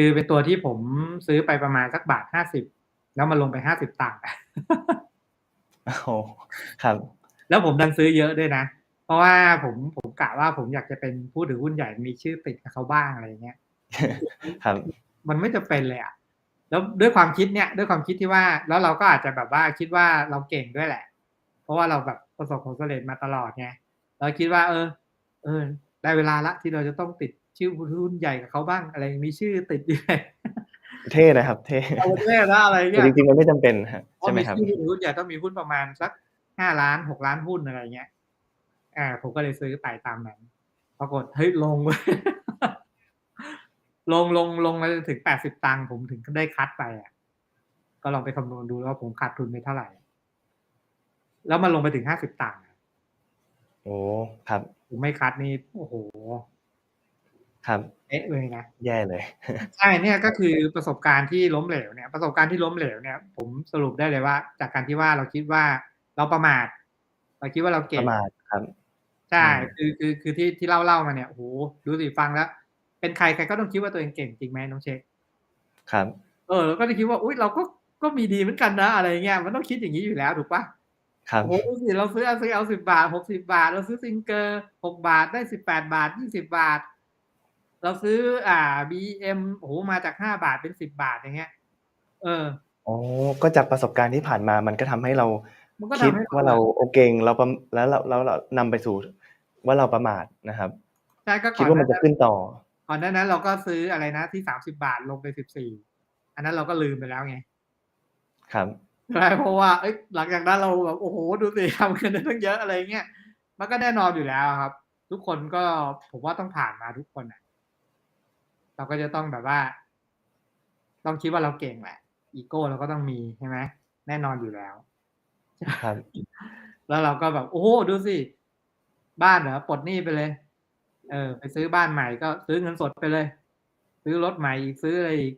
คือเป็นตัวที่ผมซื้อไปประมาณสักบาทห้าสิบแล้วมันลงไปห้าสิบตังค์โอ้โฮครับ แล้วผมดันซื้อเยอะด้วยนะ เพราะว่าผมผมกะว่าผมอยากจะเป็นผู้ถือหุ้นใหญ่มีชื่อติดกับเขาบ้างอะไรอย่างเงี้ยครับ มันไม่จำเป็นเลยอะแล้วด้วยความคิดเนี่ยด้วยความคิดที่ว่า แล้วเราก็อาจจะแบบว่าคิดว่าเราเก่งด้วยแหละ เพราะว่าเราแบบประสบความสำเร็จมาตลอดไงเราคิดว่า เออ เออ ได้เวลาละที่เราจะต้องติด ชื่อผู้ถือหุ้นใหญ่กับเขาบ้างอะไรมีชื่อติดอยู่ในเท่นะครับเท่เอาแน่นะอะไรแต่เงี้ยจริงๆมันไม่จำเป็นครับเพใช่ราะไหมมีครับชื่อผู้ถือหุ้นใหญ่ต้องมีหุ้นประมาณสักห้าล้านหกล้านหุ้นอะไรเงี้ยอ่าผมก็เลยซื้อไปตามนั้นปรากฏเฮ้ยลงเว้ยลงลงลงมาจนถึงแปดสิบตังค์ผมถึงได้คัดไปอะ ก็ลองไปคำนวณดูแล้วาผมขาดทุนไปเท่าไหร่ แล้วมันลงไปถึงห้าสิบตังค์อะโอ้ครับผมไม่คัดนี่โอ้โห ครับ เอ๊ะเลยนะ แย่เลย ใช่เนี่ยก็คือประสบการณ์ที่ล้มเหลวเนี่ย ประสบการณ์ที่ล้มเหลวเนี่ย ผมสรุปได้เลยว่า จากการที่ว่าเราคิดว่าเราประมาท เราคิดว่าเราปเก่ง ระมาทครับ ใช่ อืม คือคือคือที่ที่เล่าเล่ามาเนี่ยโอ้โหดูสิฟังแล้ว เป็นใครใครก็ต้องคิดว่าตัวเองเก่งจริงไหมน้องเช็คครับ เออเราก็จะคิดว่าอุ้ยเราก็ก็มีดีเหมือนกันนะอะไรเงี้ยมันต้องคิดอย่างนี้อยู่แล้วถูกปะครับโอ้โหดูสิเราซื้อเอาซื้อเอาสิบาทหกสิบาท เราซื้อซิงเกอร์หกบาทได้สิบแปดบาทยี่สิบาท เราซื้ออ่าบีเอ็มโอ้โหมาจากห้าบาทเป็นสิบบาทอย่างเงี้ย เอออ๋อก็จากประสบการณ์ที่ผ่านมามันก็ทำให้เรามันก็คิดทำให้ว่าเราโอเก่งเราประแล้วเราแล้วเรานำไปสู่ว่าเราประมาทนะครับใช่ก็คิก่ดอนว่าหมันน้าจะนั้นขึ้นต่อก่อนหน้านั้นเราก็ซื้ออะไรนะที่สามสิบาทลงไปสิบสี่อันนั้นเราก็ลืมไปแล้วไง ครับใช่เพราะว่าเอ้ยหลังจากนั้นเราแบบโอ้โหดูสิทำเงินได้ตั้งเยอะอะไรเงี้ยมันก็แน่นอนอยู่แล้วครับ ทุกคนก็ผมว่าต้องผ่านมาทุกคนอะ เราก็จะต้องแบบว่า ต้องคิดว่าเราเก่งแหละ อีโก้เราก็ต้องมีใช่ไหมแน่นอนอยู่แล้วครับแล้วเราก็แบบ โอ้โหดูสิ บ้านเหรอปลดหนี้ไปเลย เออ ไปซื้อบ้านใหม่ก็ซื้อเงินสดไปเลย ซื้อรถใหม่อีกซื้ออะไรอีก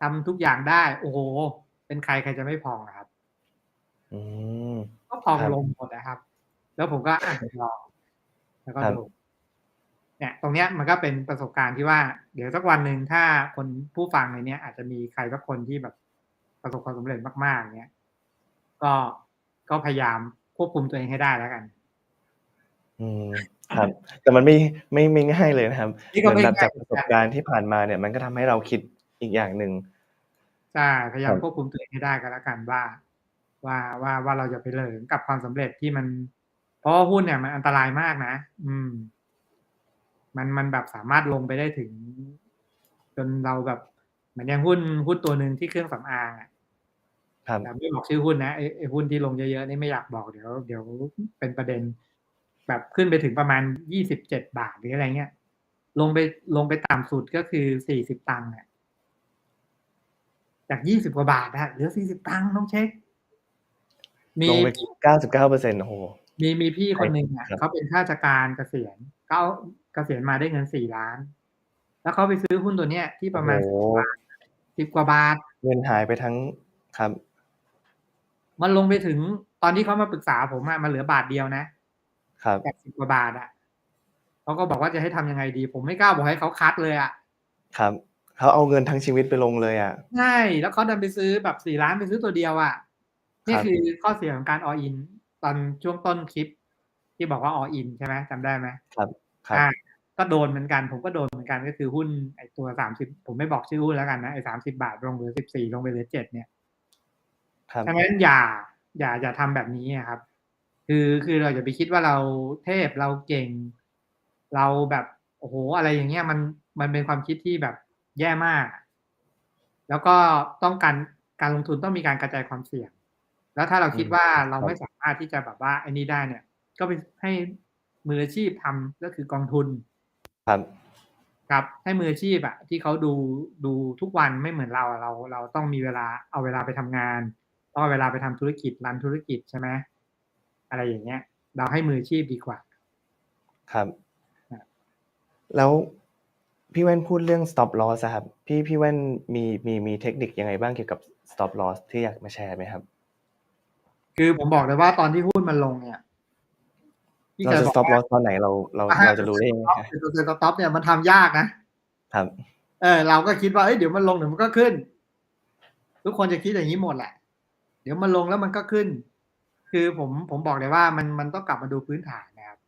ทำทุกอย่างได้ โอ้โห เป็นใครใครจะไม่พองอะครับอืมก็พองครับลงหมดนะครับ แล้วผมก็อะลองแล้วก็ครับดู เนี่ยตรงเนี้ยมันก็เป็นประสบการณ์ที่ว่า เดี๋ยวสักวันหนึ่งถ้าคนผู้ฟังในเนี้ยอาจจะมีใครสักคนที่แบบประสบความสำเร็จมากๆเนี้ยก็ก็พยายามควบคุมตัวเองให้ได้แล้วกัน อืมครับ แต่มันไม่ไม่ไม่ง่ายเลยนะครับนี่เหก็มือนไม่แบบง่ายจากประสบการณ์ที่ผ่านมาเนี่ย มันก็ทำให้เราคิดอีกอย่างหนึ่งใช่พยายามครับควบคุมตัวเองให้ได้ก็แล้วกันว่า ว่าว่าว่าเราจะไปเหลิงกับความสำเร็จที่มัน เพราะว่าหุ้นเนี่ยมันอันตรายมากนะ อืม มันมันแบบสามารถลงไปได้ถึง จนเราแบบเหมือนอย่างหุ้นหุ้นตัวหนึ่งที่เครื่องสำอางอะครับแต่ไม่บอกชื่อหุ้นนะไอ้ไอ้หุ้นที่ลงเยอะๆนี่ไม่อยากบอกเดี๋ยว เดี๋ยวเป็นประเด็น แบบขึ้นไปถึงประมาณยี่สิบเจ็ดบาทหรืออะไรเงี้ย ลงไปลงไปต่ำสุดก็คือสี่สิบตังค์อะจากยี่สิบกว่าบาทอะเหลือสี่สิบตังค์ต้องเช็ค มีลงไปเก้าสิบเก้าเปอร์เซ็นต์โอ้โหมีมีพี่คนหนึ่งอะครับเขาเป็นข้าราชการเกษียณ เขาเกษียณมาได้เงินสี่ล้าน แล้วเขาไปซื้อหุ้นตัวเนี้ยที่ประมาณโอ้สิบโหบาทสิบกว่าบาท เงินหายไปทั้งครับ มันลงไปถึงตอนที่เขามาปรึกษาผมอะมันเหลือบาทเดียวนะครับจากสิบกว่าบาทอะเขาก็บอกว่าจะให้ทำยังไงดี ผมไม่กล้าบอกให้เขาคัดเลยอะครับเขาเอาเงินทั้งชีวิตไปลงเลยอะใช่แล้วเขาดันไปซื้อแบบสี่ล้านไปซื้อตัวเดียวอะนี่ครับคือข้อเสียของการออิน ตอนช่วงต้นคลิป ที่บอกว่าออินใช่ไหมจำได้ไหมครับครับอ่าก็โดนเหมือนกัน ผมก็โดนเหมือนกันก็คือหุ้นไอตัวสามสิบผมไม่บอกชื่อหุ้นแล้วกันนะไอสามสิบาทลงเหลือสิบสี่ลงไปเหลือเจ็ดเนี่ยครับดังนั้นอย่าอย่าอย่าทำแบบนี้อะครับ คือคือเราอย่าไปคิดว่าเราเทพเราเก่ง เราแบบโอ้โหอะไรอย่างเงี้ยมันมันเป็นความคิดที่แบบแย่มาก แล้วก็ต้องการการลงทุนต้องมีการกระจายความเสี่ยง แล้วถ้าเราคิดว่าเราไม่สามารถที่จะแบบว่าไอ้นี้ได้เนี่ย ก็ไปให้มืออาชีพทำก็คือกองทุน ครับครับให้มืออาชีพอะที่เขาดูดูทุกวันไม่เหมือนเราอะเราเราต้องมีเวลาเอาเวลาไปทำงานต้องเอาเวลาไปทำธุรกิจรันธุรกิจใช่ไหมอะไรอย่างเงี้ย เราให้มืออาชีพดีกว่า ครับครับแล้วพี่แว่นพูดเรื่อง stop loss อะครับ พี่พี่แว่นมีมีมีเทคนิคยังไงบ้างเกี่ยวกับ stop loss ที่อยากมาแชร์ไหมครับ คือผมบอกเลยว่าตอนที่หุ้นมันลงเนี่ยพี่ เราเคยจะบอก stop ว่า loss ตอนไหนเราเราเราจะรู้ได้ยังไง stop ฮะเป็นตัวสต็อปเนี่ยมันทำยากนะครับ เออ เราก็คิดว่าเอ้ยเดี๋ยวมันลงเดี๋ยวมันก็ขึ้น ทุกคนจะคิดอย่างนี้หมดแหละ เดี๋ยวมันลงแล้วมันก็ขึ้น คือผมผมบอกเลยว่ามันมันต้องกลับมาดูพื้นฐานนะครับ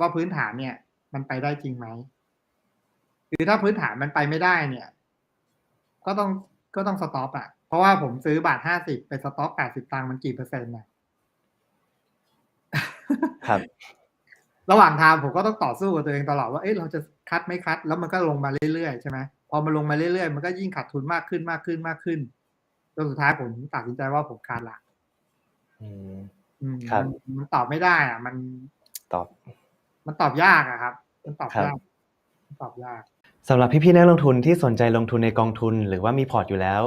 ว่าพื้นฐานเนี่ย มันไปได้จริงไหมคือถ้าพื้นฐานมันไปไม่ได้เนี่ย ก็ต้องก็ต้องสต็อปอะ เพราะว่าผมซื้อบาทห้าสิบไปสต็อปแปดสิบตังค์มันกี่เปอร์เซ็นต์น่ะ ครับ ระหว่างทางผมก็ต้องต่อสู้กับตัวเองตลอดว่าเอ้ยเราจะคัดไม่คัด แล้วมันก็ลงมาเรื่อยๆใช่ไหมพอมันลงมาเรื่อยๆ มันก็ยิ่งขาดทุนมากขึ้นมากขึ้นมากขึ้นจนสุดท้ายผมตัดสินใจว่าผมคัดละอืมอืมครับมันมันตอบไม่ได้อะ มันตอบ มันตอบยากอะครับ มันตอบครับยากมันตอบยากสำหรับพี่ๆนักลงทุนที่สนใจลงทุนในกองทุน หรือว่ามีพอร์ตอยู่แล้ว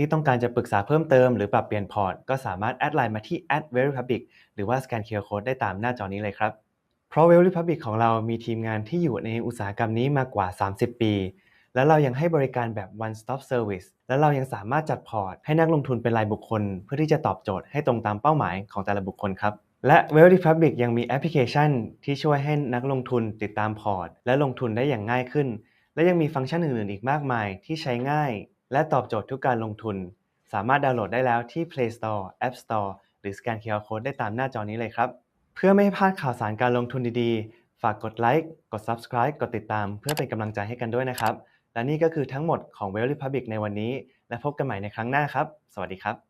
ที่ต้องการจะปรึกษาเพิ่มเติมหรือปรับเปลี่ยนพอร์ต ก็สามารถแอดไลน์มาที่ @verypublic หรือว่าสแกน QR Code ได้ตามหน้าจอนี้เลยครับ เพราะ Well Republic ของเรามีทีมงานที่อยู่ในอุตสาหกรรมนี้มากว่า 30 ปี และเรายังให้บริการแบบ one stop service และเรายังสามารถจัดพอร์ต ให้นักลงทุนเป็นรายบุคคล เพื่อที่จะตอบโจทย์ให้ตรงตามเป้าหมายของแต่ละบุคคลครับและ Well Republic ยังมีแอปพลิเคชัน ที่ช่วยให้นักลงทุนติดตามพอร์ต และลงทุนได้อย่างง่ายขึ้น และยังมีฟังก์ชันอื่นๆ อีกมากมายที่ใช้ง่าย และตอบโจทย์ทุกการลงทุน สามารถดาวน์โหลดได้แล้วที่ Play Store App Store หรือสแกน QR Code ได้ตามหน้าจอนี้เลยครับ เพื่อไม่ให้พลาดข่าวสารการลงทุนดีๆ ฝากกดไลค์กด Subscribe กดติดตาม เพื่อเป็นกำลังใจให้กันด้วยนะครับ และนี่ก็คือทั้งหมดของ Well Republic ในวันนี้ และพบกันใหม่ในครั้งหน้าครับ สวัสดีครับ